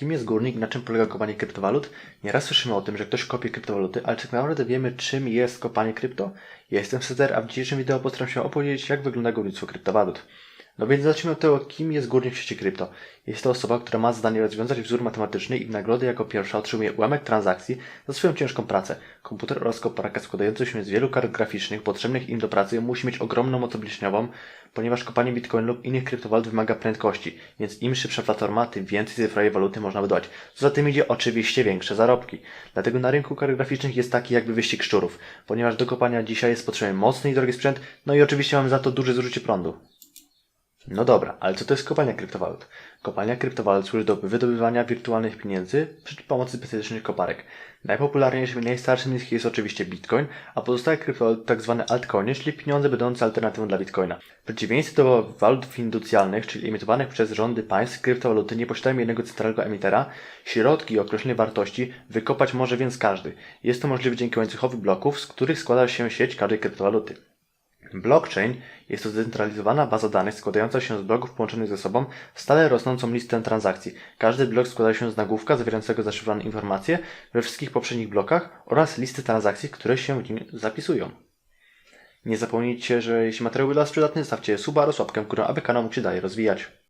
Kim jest górnik na czym polega kopanie kryptowalut? Nieraz słyszymy o tym, że ktoś kopie kryptowaluty, ale tak naprawdę wiemy, czym jest kopanie krypto? Ja jestem Cezar, a w dzisiejszym wideo postaram się opowiedzieć, jak wygląda górnictwo kryptowalut. No więc zacznijmy od tego, kim jest górnik w świecie krypto. Jest to osoba, która ma zadanie rozwiązać wzór matematyczny i w nagrodę jako pierwsza otrzymuje ułamek transakcji za swoją ciężką pracę. Komputer oraz koparka składający się z wielu kart graficznych potrzebnych im do pracy musi mieć ogromną moc obliczeniową, ponieważ kopanie bitcoin lub innych kryptowalut wymaga prędkości, więc im szybsza platforma, tym więcej cyfrowej waluty można wydobyć. Co za tym idzie oczywiście większe zarobki. Dlatego na rynku kart graficznych jest taki jakby wyścig szczurów, ponieważ do kopania dzisiaj jest potrzebny mocny i drogi sprzęt, no i oczywiście mamy za to duże zużycie prądu. No dobra, ale co to jest kopalnia kryptowalut? Kopalnia kryptowalut służy do wydobywania wirtualnych pieniędzy przy pomocy specjalistycznych koparek. Najpopularniejszym i najstarszym z nich jest oczywiście Bitcoin, a pozostałe kryptowaluty tak zwane altcoiny, czyli pieniądze będące alternatywą dla Bitcoina. W przeciwieństwie do walut fiducjalnych, czyli emitowanych przez rządy państw, kryptowaluty nie posiadają jednego centralnego emitera. Środki o określonej wartości wykopać może więc każdy. Jest to możliwe dzięki łańcuchowi bloków, z których składa się sieć każdej kryptowaluty. Blockchain jest to zdecentralizowana baza danych składająca się z bloków połączonych ze sobą w stale rosnącą listę transakcji. Każdy blok składa się z nagłówka zawierającego zaszyfrowane informacje we wszystkich poprzednich blokach oraz listy transakcji, które się w nim zapisują. Nie zapomnijcie, że jeśli materiał był dla Was przydatny, zostawcie suba oraz łapkę w górę, aby kanał mógł się dalej rozwijać.